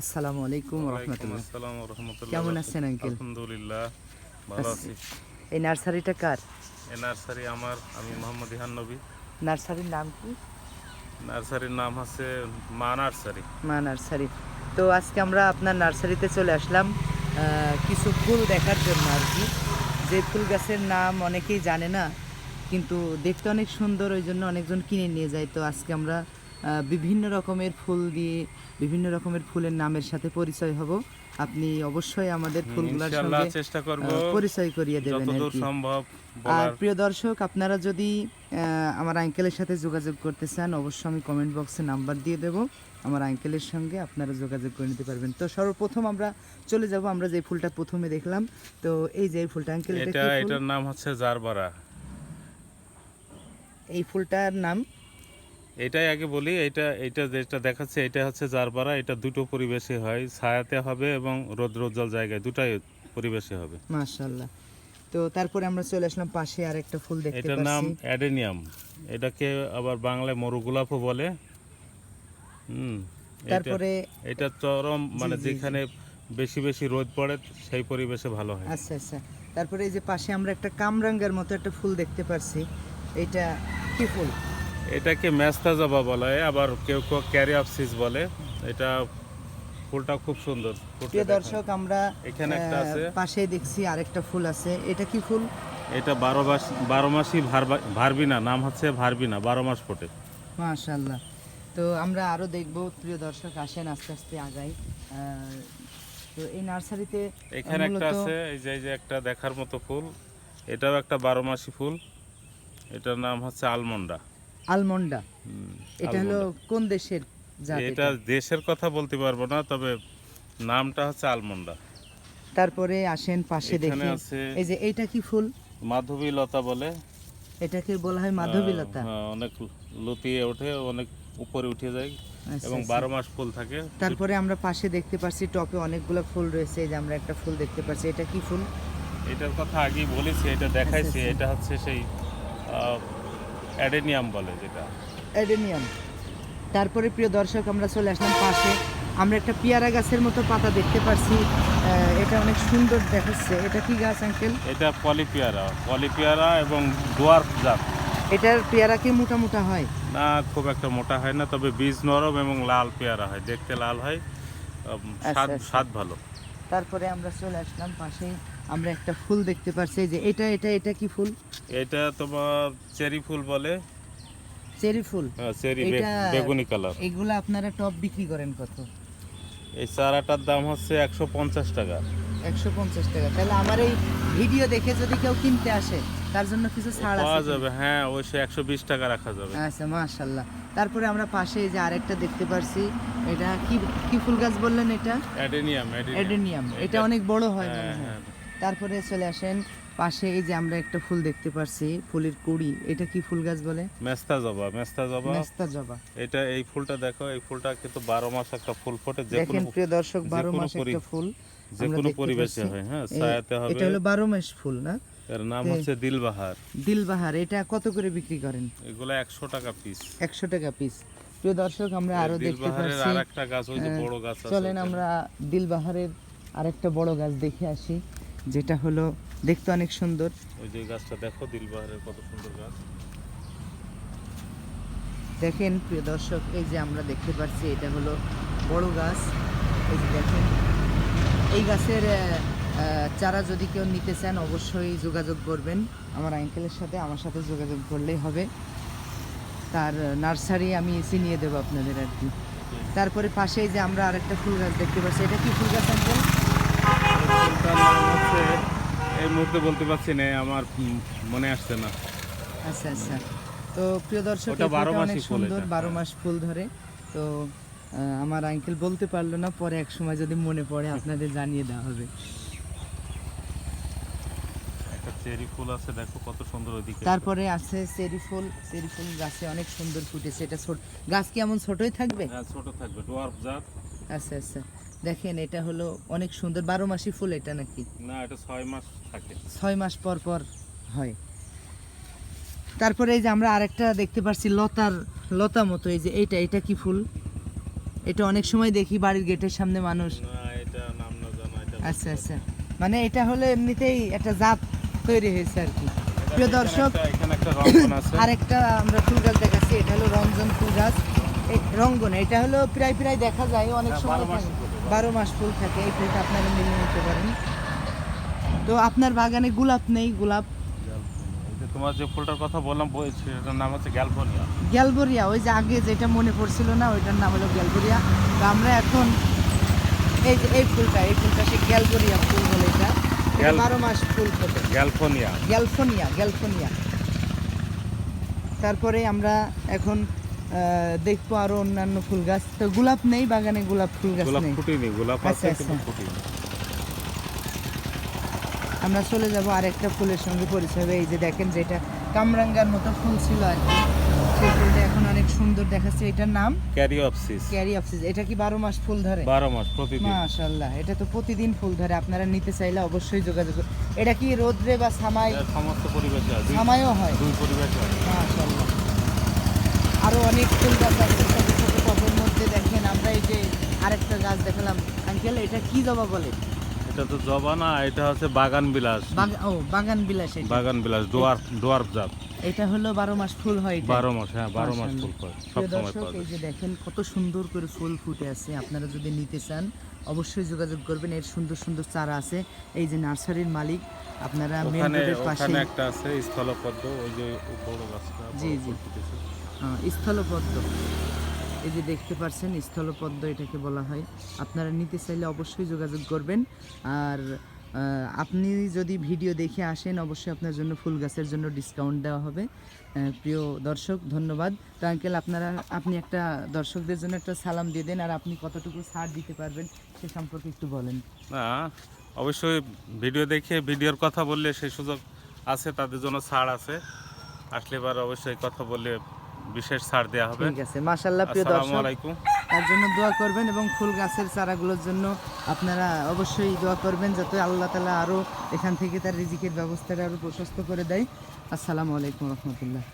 আসসালামু আলাইকুম রহমতুল্লাহ। আসসালাম রাহমাতুল্লাহ। কেমন আছেন আঙ্কেল? আলহামদুলিল্লাহ ভালো আছি। এই নার্সারিটা কার? এই নার্সারি আমার আমি মোহাম্মদ ইহান নবী। নার্সারির নাম কি? নার্সারির নাম হচ্ছে মা নার্সারি। মা নার্সারি। তো আজকে আমরা আপনার নার্সারিতে চলে আসলাম কিছু ফুল দেখার জন্য আর কি। যে ফুল গাছের নাম অনেকেই জানে না কিন্তু দেখতে অনেক সুন্দর ওই জন্য অনেকজন কিনে নিয়ে যায়। তো আজকে আমরা বিভিন্ন রকমের ফুল দিয়ে বিভিন্ন রকমের ফুলের নামের সাথে পরিচয় হব। আপনি অবশ্যই আমাদের ফুলগুলোর সঙ্গে চেষ্টা করব। পরিচয় করিয়ে দেবেন সম্ভব আর প্রিয় দর্শক আপনারা যদি আমার আঙ্কেলের সাথে যোগাযোগ করতে চান অবশ্যই আমি কমেন্ট বক্সে নাম্বার দিয়ে দেব। আমার আঙ্কেলের সঙ্গে আপনারা যোগাযোগ করে নিতে পারবেন। তো সর্বপ্রথম আমরা চলে যাব আমরা যে ফুলটা প্রথমে দেখলাম। তো এই যে ফুলটা আঙ্কেল এটা? এটার নাম হচ্ছে জারবারা। এই ফুলটার নাম এটাই আগে বলি এটা এটা যেটা দেখাচ্ছে এটা হচ্ছে জারবারা এটা দুটো পরিবেশে হয় ছায়াতে হবে এবং রৌদ্রোজ্জ্বল জায়গায় দুটাই পরিবেশে হবে। মাশাআল্লাহ। তো তারপরে আমরা চলে আসলাম পাশে আরেকটা ফুল দেখতে এটার নাম অ্যাডেনিয়াম। এটাকে আবার বাংলায় মরুগোলাপও বলে। হুম তারপরে এটা চরম মানে। যেখানে বেশি বেশি রোদ পড়ে সেই পরিবেশে ভালো হয়। আচ্ছা আচ্ছা। তারপরে এই যে পাশে আমরা একটা কামরাঙ্গার মতো একটা ফুল দেখতে পাচ্ছি এটা কি ফুল? এটাকে ম্যাস্তা জবা বলা হয় আবার কেউ কেউ ক্যারিয়াপসিস বলে। এটা ফুলটা খুব সুন্দর। প্রিয় দর্শক আমরা এখানে একটা আছে। পাশে দেখছি আরেকটা ফুল আছে। এটা কি ফুল? এটা বারো মাস বারো মাসই ভারবিনা নাম হচ্ছে ভারবিনা বারো মাস ফোটে। মাশাআল্লাহ। তো আমরা আরও দেখব। প্রিয় দর্শক আসেন আস্তে আস্তে আগাই। তো এই নার্সারিতে এখানে একটা আছে এই যে এই যে একটা দেখার মতো ফুল। এটাও একটা বারো মাসি ফুল। এটার নাম হচ্ছে আলমন্ডা। আলমন্ডা। এটা হলো কোন দেশের জাত এটা এটা? দেশের কথা বলতে পারব না তবে নামটা হচ্ছে আলমন্ডা। তারপরে আসেন পাশে এখানে দেখি। এই যে এইটা কি ফুল? মাধবী লতা বলে। এটাকে বলা হয় মাধবীলতা। আহ, হ্যাঁ, অনেক লতিয়ে ওঠে অনেক উপরে উঠে যায় আচ্ছা, এবং আচ্ছা। বারো মাস ফুল থাকে। তারপরে আমরা পাশে দেখতে পাচ্ছি টপে অনেকগুলো ফুল রয়েছে এই যে আমরা একটা ফুল দেখতে পাচ্ছি। এটা কি ফুল? এটার কথা আগেই বলেছি এটা দেখাইছি। আচ্ছা। এটা হচ্ছে সেই অ্যাডেনিয়াম বলে যেটা। অ্যাডেনিয়াম। তারপরে প্রিয় দর্শক আমরা চলে আসলাম পাশে। আমরা একটা পেয়ারা গাছের মতো পাতা দেখতে পাচ্ছি এটা অনেক সুন্দর দেখাচ্ছে। এটা কি গাছ আঙ্কেল? এটা পলিপিয়ারা। পলিপিয়ারা এবং ডোয়ার্ফ জাত। এটার পেয়ারা কি মোটা মোটা হয়? না খুব একটা মোটা হয় না তবে বীজ নরম এবং লাল পেয়ারা হয়। দেখতে লাল হয়। স্বাদ আচ্ছা। স্বাদ ভালো। তারপরে আমরা চলে আসলাম পাশে। আমরা একটা ফুল দেখতে পাচ্ছি যে এটা এটা এটা কি ফুল? এটা তোমার চেরি ফুল বলে। চেরি ফুল? হ্যাঁ চেরি বেগুনি কালার। এগুলো আপনারা টপ বিক্রি করেন কত? এই চারাটার দাম হচ্ছে একশো পঞ্চাশ টাকা। একশো পঞ্চাশ টাকা। তাহলে আমার এই ভিডিও দেখে যদি কেউ কিনতে আসে তার জন্য কিছু ছাড় পাওয়া আছে কি? যাবে হ্যাঁ অবশ্যই একশো বিশ টাকা রাখা যাবে। আচ্ছা মাশাল্লাহ তারপরে আমরা পাশে যে আরেকটা দেখতে পারছি। এটা কি কি ফুল গাছ বললেন এটা? অ্যাডেনিয়াম এডেনিয়াম এটা অনেক বড় হয় হ্যাঁ হয়। তারপরে চলে আসেন পাশে এই যে আমরা একটা ফুল দেখতে পারছি ফুলের কুড়ি। এটা কি ফুল গাছ বলে? মেস্তা জবা মেস্তা জবা। মেস্তা জবা। এটা এই ফুলটা দেখো এই ফুলটা কিন্তু বারো মাস একটা ফুল ফোটে যে দেখেন প্রিয় দর্শক যে বারো কোনো মাস পরি- একটা ফুল যে কোনো পরিবেশে হয় হ্যাঁ ছায়াতে হবে। এটা হলো বারো মাস ফুল না? এর নাম হচ্ছে দিলবাহার। দিলবাহার এটা কত করে বিক্রি করেন? এগুলো একশো টাকা পিস একশো টাকা পিস প্রিয় দর্শক আমরা আরও দেখতে পাচ্ছি আর একটা গাছ ওই যে বড় গাছ আছে চলেন আমরা দিলবাহারের আরেকটা বড় গাছ দেখে আসি যেটা হলো দেখতে অনেক সুন্দর। ওই যে গাছটা দেখো দিলবাহারের কত সুন্দর গাছ। দেখেন প্রিয় দর্শক এই যে আমরা দেখতে পাচ্ছি এটা হলো বড় গাছ। এই যে দেখেন এই গাছের চারা যদি কেউ নিতে চান অবশ্যই যোগাযোগ করবেন। আমার আঙ্কেলের সাথে আমার সাথে যোগাযোগ করলেই হবে। তার নার্সারি আমি চিনিয়ে দেবো আপনাদের আর কি। তারপরে পাশেই যে আমরা আরেকটা ফুল গাছ দেখতে পাচ্ছি। এটা কি ফুল গাছ আঙ্কেল? এই মুহূর্তে বলতে পারছি না আমার মনে আসছে না। আচ্ছা আচ্ছা। তো প্রিয় দর্শক অনেক সুন্দর বারো। মাস ফুল ধরে। তো আমার আঙ্কেল বলতে পারল না পরে এক সময় যদি মনে পড়ে আপনাদের জানিয়ে দেওয়া হবে। চেরি ফুল আছে দেখো কত সুন্দর ওইদিকে। তারপরে আছে চেরি ফুল চেরি ফুল গাছে অনেক সুন্দর ফুটেছে এটা ছোট গাছ কি এমন ছোটই থাকবে? হ্যাঁ ছোট থাকবে ডোয়ার্ফ জাত। আচ্ছা আচ্ছা। দেখেন এটা হলো অনেক সুন্দর বারো মাসি ফুল এটা নাকি? না এটা ছয় মাস থাকে। ছয় মাস পর পর হয়। তারপরে এই যে আমরা আরেকটা দেখতে পাচ্ছি লতার লতা মতো এই যে এইটা এটা কি ফুল? এটা অনেক সময় দেখি বাড়ির গেটের সামনে মানুষ। এটা আচ্ছা আচ্ছা। মানে এটা হলো এমনিতেই একটা জাত তৈরি হয়েছে আর কি। প্রিয় দর্শক আরেকটা আমরা ফুল গাছ দেখাচ্ছি এটা হলো রঞ্জন ফুল গাছ। রঙ্গন এটা হলো প্রায় প্রায় দেখা যায় অনেক হ্যাঁ, সময় বারো মাস ফুল থাকে। এই ফুলটা আপনারা মিলে নিতে পারেন। তো আপনার বাগানে গোলাপ নেই গোলাপ। তোমার যে ফুলটার কথা বললাম সেটার নাম হচ্ছে গ্যালফোনিয়া গ্যালবোরিয়া ওই যে আগে যেটা মনে পড়ছিল না ওইটার নাম হলো গ্যালবোরিয়া। তো আমরা এখন এই যে এই ফুলটা এই ফুলটা সে গ্যালবোরিয়া ফুল বলে এটা। বারো মাস ফুল ফোটে। গ্যালফোনিয়া। গ্যালফোনিয়া গ্যালফোনিয়া। তারপরে আমরা এখন দেখব আরও অন্যান্য ফুল গাছ। তো গোলাপ নেই বাগানে গোলাপ ফুল গাছ নেই। ফুটিনি গোলাপ আছে কিন্তু। আমরা চলে যাব আরেকটা ফুলের সঙ্গে পরিচয়। হবে এই যে দেখেন যেটা কামরাঙ্গার মতো ফুল ছিল আর কি। সেই ফুলটা এখন অনেক সুন্দর দেখাচ্ছে। এটার নাম? ক্যারিওপসিস। ক্যারি এটা কি বারো মাস ফুল ধরে? বারো মাস প্রতিদিন। মাশাল্লাহ এটা তো প্রতিদিন ফুল ধরে। আপনারা নিতে চাইলে অবশ্যই যোগাযোগ এটা কি রোদ্রে বা সামাই সমস্ত পরিবেশে আছে সামাইও হয়? দুই পরিবেশে আছে মাশাআল্লাহ আরও অনেক ফুল গাছ আছে। ছোট ছোট টবের মধ্যে দেখেন আমরা এই যে আরেকটা গাছ দেখালাম। আঙ্কেল এটা কি জবা বলে? এটা তো জবা না এটা হচ্ছে বাগান বিলাস ও বাগান বিলাস বাগান বিলাস ডোয়ার ডোয়ার জাত। এটা হলো বারো মাস ফুল হয় বারো মাস হ্যাঁ বারো মাস ফুল সব সময় এই যে দেখেন কত সুন্দর করে ফুল ফুটে আছে আপনারা যদি নিতে চান অবশ্যই যোগাযোগ করবেন এর সুন্দর সুন্দর চারা আছে। এই যে নার্সারির মালিক আপনারা মেন রোডের পাশে একটা আছে স্থলপদ্ম ওই যে বড় গাছটা জি, জি। ফুটেছে। স্থলপদ্ম। এই যে দেখতে পাচ্ছেন স্থলপদ্ম এটাকে বলা হয়। আপনারা নিতে চাইলে অবশ্যই যোগাযোগ করবেন। আর আপনি যদি ভিডিও দেখে আসেন, অবশ্যই আপনার জন্য ফুল গাছের জন্য ডিসকাউন্ট দেওয়া হবে। প্রিয় দর্শক, ধন্যবাদ। তো আঙ্কেল আপনারা, আপনি একটা দর্শকদের জন্য একটা সালাম দিয়ে দেন, আর আপনি কতটুকু ছাড় দিতে পারবেন সে সম্পর্কে একটু বলেন। অবশ্যই ভিডিও দেখে, ভিডিওর কথা বললে সেই সুযোগ আছে, তাদের জন্য ছাড় আছে। আসলে এবার অবশ্যই কথা বললে বিশেষ ছাড় দেওয়া হবে। ঠিক আছে মাশাআল্লাহ প্রিয় আসসালামু দর্শক আলাইকুম। তার জন্য দোয়া করবেন এবং ফুল গাছের চারাগুলোর জন্য আপনারা অবশ্যই দোয়া করবেন যাতে আল্লাহ তালা আরও এখান থেকে তার রিজিকের ব্যবস্থাটা আরও প্রশস্ত করে দেয়। আসসালামু আলাইকুম রহমতুল্লাহ।